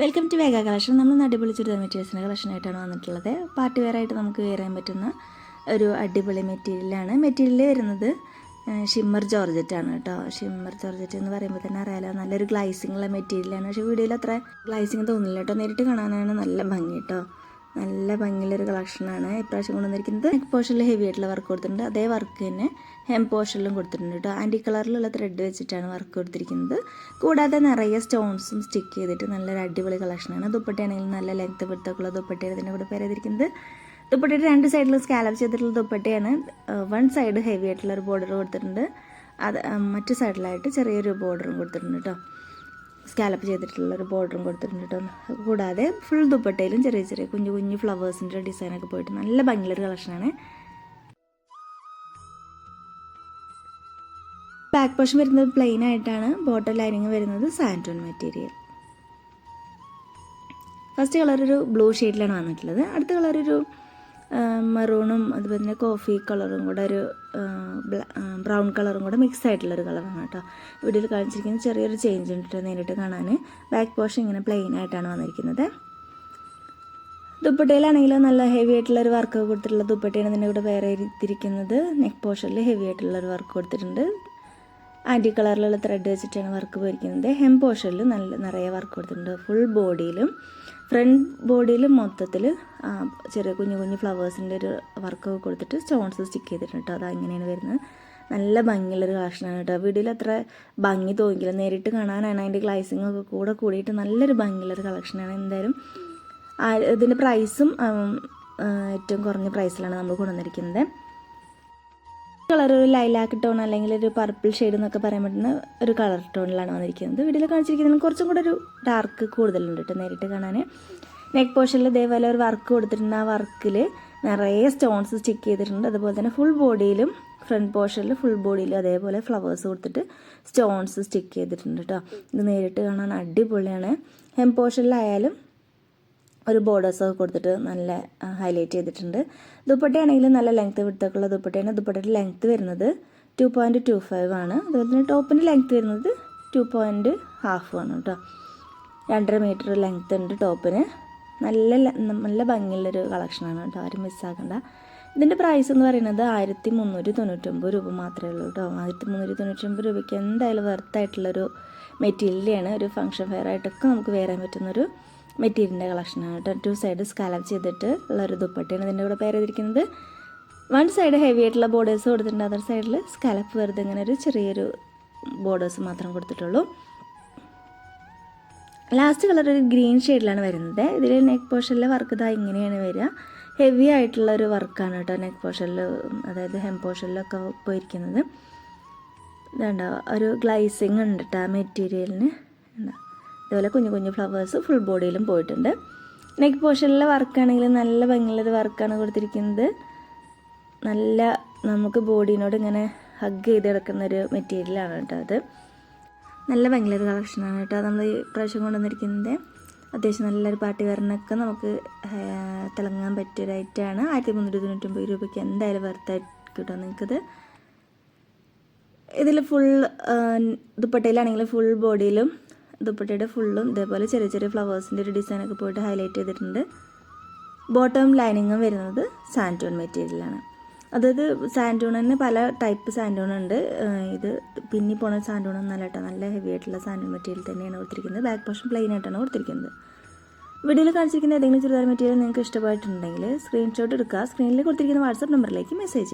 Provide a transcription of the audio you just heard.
Welcome to വേഗ collection നമ്മൾ അടിപൊളി ചുരിദാർ മെറ്റീരിയൽസിന്റെ കളക്ഷനായിട്ടാണ് വന്നിട്ടുള്ളത്. പാർട്ടി വെയർ ആയിട്ട് നമുക്ക് ചെയ്യാൻ പറ്റുന്ന ഒരു അടിപൊളി മെറ്റീരിയലാണ് മെറ്റീരിയൽ വരുന്നത് ഷിമ്മർ ജോർജറ്റ് ആണ് കേട്ടോ. ഷിമ്മർ ജോർജറ്റ് എന്ന് പറയുമ്പോൾ തന്നെ അറിയാലോ നല്ലൊരു ഗ്ലൈസിംഗ് ഉള്ള മെറ്റീരിയലാണ് പക്ഷേ വീഡിയോയിൽ അത്ര ഗ്ലൈസിങ് തോന്നില്ല കേട്ടോ. നേരിട്ട് കാണാനാണ് നല്ല ഭംഗി കേട്ടോ. നല്ല ഭംഗിയുള്ളൊരു കളക്ഷനാണ്. ഇപ്രാവശ്യം കൊണ്ടുവന്നിരിക്കുന്നത് നെക്ക് പോർഷനിൽ ഹെവി ആയിട്ടുള്ള വർക്ക് കൊടുത്തിട്ടുണ്ട്. അതേ വർക്ക് തന്നെ ഹെം പോർഷനിലും കൊടുത്തിട്ടുണ്ട് കേട്ടോ ആന്റി കളറിലുള്ള ത്രെഡ് വെച്ചിട്ടാണ് വർക്ക് കൊടുത്തിരിക്കുന്നത്. കൂടാതെ നിറയെ സ്റ്റോൺസും സ്റ്റിക്ക് ചെയ്തിട്ട് നല്ലൊരു അടിപൊളി കളക്ഷനാണ് ദുപ്പട്ടയാണെങ്കിൽ നല്ല ലെങ്ത് പിടുത്തൊക്കെയുള്ള ദുപ്പട്ടയാണ് ഇതിന്റെ കൂടെ പേരെതിരിക്കുന്നത് ദുപ്പട്ടയുടെ രണ്ട് സൈഡിൽ സ്കാലപ്പ് ചെയ്തിട്ടുള്ള ദുപ്പട്ടയാണ്. വൺ സൈഡ് ഹെവി ആയിട്ടുള്ള ഒരു ബോർഡർ കൊടുത്തിട്ടുണ്ട്. അത് മറ്റു സൈഡിലായിട്ട് ചെറിയൊരു ബോർഡറും കൊടുത്തിട്ടുണ്ട് കേട്ടോ സ്കാലപ്പ് ചെയ്തിട്ടുള്ള ഒരു ബോർഡറും കൊടുത്തിട്ടുണ്ട് കേട്ടോ കൂടാതെ ഫുൾ ദുപ്പട്ടയിലും ചെറിയ ചെറിയ കുഞ്ഞു കുഞ്ഞു ഫ്ലവേഴ്സിന്റെ ഡിസൈനൊക്കെ പോയിട്ട് നല്ല ഭംഗിയുള്ളൊരു കളക്ഷനാണ് ബാക്ക് പോർഷൻ വരുന്നത് പ്ലെയിൻ ആയിട്ടാണ്. ബോട്ടം ലൈനിങ് വരുന്നത് സാന്റോൺ മെറ്റീരിയൽ ഫസ്റ്റ് കളർ ഒരു ബ്ലൂ ഷെയ്ഡിലാണ് വന്നിട്ടുള്ളത്. അടുത്ത കളർ ഒരു മെറൂണും അതുപോലെ തന്നെ കോഫി കളറും കൂടെ ഒരു ബ്രൗൺ കളറും കൂടെ മിക്സ് ആയിട്ടുള്ളൊരു കളറാണ് കേട്ടോ. വീഡിയോയിൽ കാണിച്ചിരിക്കുന്ന ചെറിയൊരു ചേഞ്ച് ഉണ്ട് നേരിട്ട് കാണാൻ ബാക്ക് പോർഷൻ ഇങ്ങനെ പ്ലെയിൻ ആയിട്ടാണ് വന്നിരിക്കുന്നത്. ദുപ്പട്ടയിലാണെങ്കിലും നല്ല ഹെവി ആയിട്ടുള്ള ഒരു വർക്ക് കൊടുത്തിട്ടുള്ള ദുപ്പട്ടയാണ് ഇതിന്റെ കൂടെ വേറെ ഇരിക്കുന്നത് നെക്ക് പോർഷനിൽ ഹെവി ആയിട്ടുള്ള ഒരു വർക്ക് കൊടുത്തിട്ടുണ്ട്. ആന്റി കളറിലുള്ള ത്രെഡ് വെച്ചിട്ടാണ് വർക്ക് പോയിരിക്കുന്നത്. ഹെം പോർഷനിൽ നല്ല നിറയെ വർക്ക് കൊടുത്തിട്ടുണ്ട്. ഫുൾ ബോഡിയിലും ഫ്രണ്ട് ബോഡിയിലും മൊത്തത്തിൽ ചെറിയ കുഞ്ഞു കുഞ്ഞു ഫ്ലവേഴ്സിന്റെ ഒരു വർക്ക് കൊടുത്തിട്ട് സ്റ്റോൺസ് സ്റ്റിക്ക് ചെയ്തിട്ടുണ്ട് കേട്ടോ അത് അങ്ങനെയാണ് വരുന്നത്. നല്ല ഭംഗിയുള്ളൊരു കളക്ഷനാണ് കേട്ടോ വീഡിയോയിൽ അത്ര ഭംഗി തോന്നിക്കില്ല നേരിട്ട് കാണാനാണ് അതിന്റെ ഗ്ലൈസിങ് ഒക്കെ കൂടെ കൂടിയിട്ട് നല്ലൊരു ഭംഗിയുള്ളൊരു കളക്ഷനാണ് എന്തായാലും ഇതിന്റെ പ്രൈസും ഏറ്റവും കുറഞ്ഞ പ്രൈസിലാണ് നമ്മൾ കൊണ്ടുവന്നിരിക്കുന്നത്. കളർ ഒരു ലൈലാക്ക് ടോൺ അല്ലെങ്കിൽ ഒരു പർപ്പിൾ ഷെയ്ഡ് എന്നൊക്കെ പറയാൻ പറ്റുന്ന ഒരു കളർ ടോണിലാണ് വന്നിരിക്കുന്നത്. വീഡിയോയിൽ കാണിച്ചിരിക്കുന്നതിന് കുറച്ചും കൂടെ ഒരു ഡാർക്ക് കൂടുതലുണ്ട് കേട്ടോ നേരിട്ട് കാണാൻ നെക്ക് പോർഷനിൽ ഇതേപോലെ ഒരു വർക്ക് കൊടുത്തിട്ടുണ്ട് ആ വർക്കിൽ നിറയെ സ്റ്റോൺസ് സ്റ്റിക്ക് ചെയ്തിട്ടുണ്ട്. അതുപോലെ തന്നെ ഫുൾ ബോഡിയിലും ഫ്രണ്ട് പോർഷനിൽ ഫുൾ ബോഡിയിലും അതേപോലെ ഫ്ലവേഴ്സ് കൊടുത്തിട്ട് സ്റ്റോൺസ് സ്റ്റിക്ക് ചെയ്തിട്ടുണ്ട് കേട്ടോ ഇത് നേരിട്ട് കാണാൻ അടിപൊളിയാണ്. ഹെം പോർഷനിലായാലും ഒരു ബോർഡേഴ്സൊക്കെ കൊടുത്തിട്ട് നല്ല ഹൈലൈറ്റ് ചെയ്തിട്ടുണ്ട്. ദുപ്പട്ടയാണെങ്കിൽ നല്ല ലെങ്ത് വിടുത്തൊക്കെയുള്ള ദുപ്പട്ടയാണ്. ദുപ്പട്ടയുടെ ലെങ്ത് വരുന്നത് ടു പോയിന്റ് ടു ഫൈവ് ആണ്. അതുപോലെ തന്നെ ടോപ്പിന്റെ ലെങ്ത്ത് വരുന്നത് ടു പോയിന്റ് ഹാഫ് ആണ് കേട്ടോ. രണ്ടര മീറ്റർ ലെങ്ത് ഉണ്ട് ടോപ്പിന്. നല്ല നല്ല ഭംഗിയുള്ളൊരു കളക്ഷനാണ് കേട്ടോ. ആരും മിസ്സാക്കണ്ട ഇതിന്റെ പ്രൈസ് എന്ന് പറയുന്നത് ആയിരത്തി മുന്നൂറ്റി തൊണ്ണൂറ്റൊമ്പത് രൂപ മാത്രമേ ഉള്ളൂ കേട്ടോ. ആയിരത്തി മുന്നൂറ്റി തൊണ്ണൂറ്റൊമ്പത് രൂപയ്ക്ക് എന്തായാലും വെർത്തായിട്ടുള്ളൊരു മെറ്റീരിയലാണ് ഒരു ഫംഗ്ഷൻ ഫെയർ ആയിട്ടൊക്കെ നമുക്ക് വേരാൻ പറ്റുന്നൊരു മെറ്റീരിയലിന്റെ കളക്ഷനാണ് കേട്ടോ. ടു സൈഡ് സ്കാലപ്പ് ചെയ്തിട്ട് ഉള്ളൊരു ദുപ്പട്ടയാണ് ഇതിന്റെ കൂടെ പേരെതിരിക്കുന്നത് വൺ സൈഡ് ഹെവി ആയിട്ടുള്ള ബോർഡേഴ്സ് കൊടുത്തിട്ടുണ്ട്. അതർ സൈഡിൽ സ്കാലപ്പ് വെറുതെ ഇങ്ങനെ ഒരു ചെറിയൊരു ബോർഡേഴ്സ് മാത്രം കൊടുത്തിട്ടുള്ളൂ. ലാസ്റ്റ് കളർ ഒരു ഗ്രീൻ ഷെയ്ഡിലാണ് വരുന്നത്. ഇതിൽ നെക്ക് പോർഷനിലെ വർക്ക് ഇതാ ഇങ്ങനെയാണ് വരിക. ഹെവി ആയിട്ടുള്ള ഒരു വർക്കാണ് കേട്ടോ നെക്ക് പോർഷനിൽ അതായത് ഹെം പോർഷനിലൊക്കെ പോയിരിക്കുന്നത്. ഇതാണ്ടോ ഒരു ഗ്ലൈസിങ് ഉണ്ട് കേട്ടോ ആ മെറ്റീരിയലിന് എന്താ ഇതുപോലെ കുഞ്ഞു കുഞ്ഞു ഫ്ലവേഴ്സ് ഫുൾ ബോഡിയിലും പോയിട്ടുണ്ട്. നെക്ക് പോർഷനിലെ വർക്കാണെങ്കിൽ നല്ല ഭംഗിയുള്ളത് വർക്കാണ് കൊടുത്തിരിക്കുന്നത്. നല്ല നമുക്ക് ബോഡിനോട് ഇങ്ങനെ ഹഗ് ചെയ്ത് കിടക്കുന്ന ഒരു മെറ്റീരിയലാണ് കേട്ടോ അത്. നല്ല ഭംഗിയുള്ളൊരു കളക്ഷനാണ് കേട്ടോ നമ്മൾ ഈ പ്രാവശ്യം കൊണ്ടുവന്നിരിക്കുന്നത്. അത്യാവശ്യം നല്ലൊരു പാർട്ടി വെയറിനൊക്കെ നമുക്ക് തിളങ്ങാൻ പറ്റിയ ഐറ്റമാണ് ആയിരത്തി മുന്നൂറ്റി തൊണ്ണൂറ്റൊമ്പത് രൂപയ്ക്ക് എന്തായാലും വർത്തായിട്ട് കിട്ടും നിങ്ങൾക്കത്. ഇതിൽ ഫുൾ ദുപ്പട്ടയിലാണെങ്കിൽ ഫുൾ ബോഡിയിലും ദുപ്പട്ടയുടെ ഫുള്ളും ഇതേപോലെ ചെറിയ ചെറിയ ഫ്ലവേഴ്സിന്റെ ഒരു ഡിസൈനൊക്കെ പോയിട്ട് ഹൈലൈറ്റ് ചെയ്തിട്ടുണ്ട്. ബോട്ടം ലൈനിങ്ങും വരുന്നത് സാന്റോൺ മെറ്റീരിയലാണ് അതായത് സാന്റോൺ തന്നെ പല ടൈപ്പ് സാന്റോൺ ഉണ്ട്. ഇത് പിന്നി പോണ സാന്റോൺ നല്ല കേട്ടോ നല്ല ഹെവി ആയിട്ടുള്ള സാന്റോൺ മെറ്റീരിയൽ തന്നെയാണ് കൊടുത്തിരിക്കുന്നത്. ബാക്ക് പോർഷൻ പ്ലെയിൻ ആയിട്ടാണ് കൊടുത്തിരിക്കുന്നത്. വീഡിയോയിൽ കാണിച്ചിരിക്കുന്ന ഏതെങ്കിലും ചുരിദാർ മെറ്റീരിയൽ നിങ്ങൾക്ക് ഇഷ്ടമായിട്ടുണ്ടെങ്കിൽ സ്ക്രീൻഷോട്ട് എടുക്കുക. സ്ക്രീനിൽ കൊടുത്തിരിക്കുന്ന വാട്സപ്പ് നമ്പറിലേക്ക് മെസ്സേജ്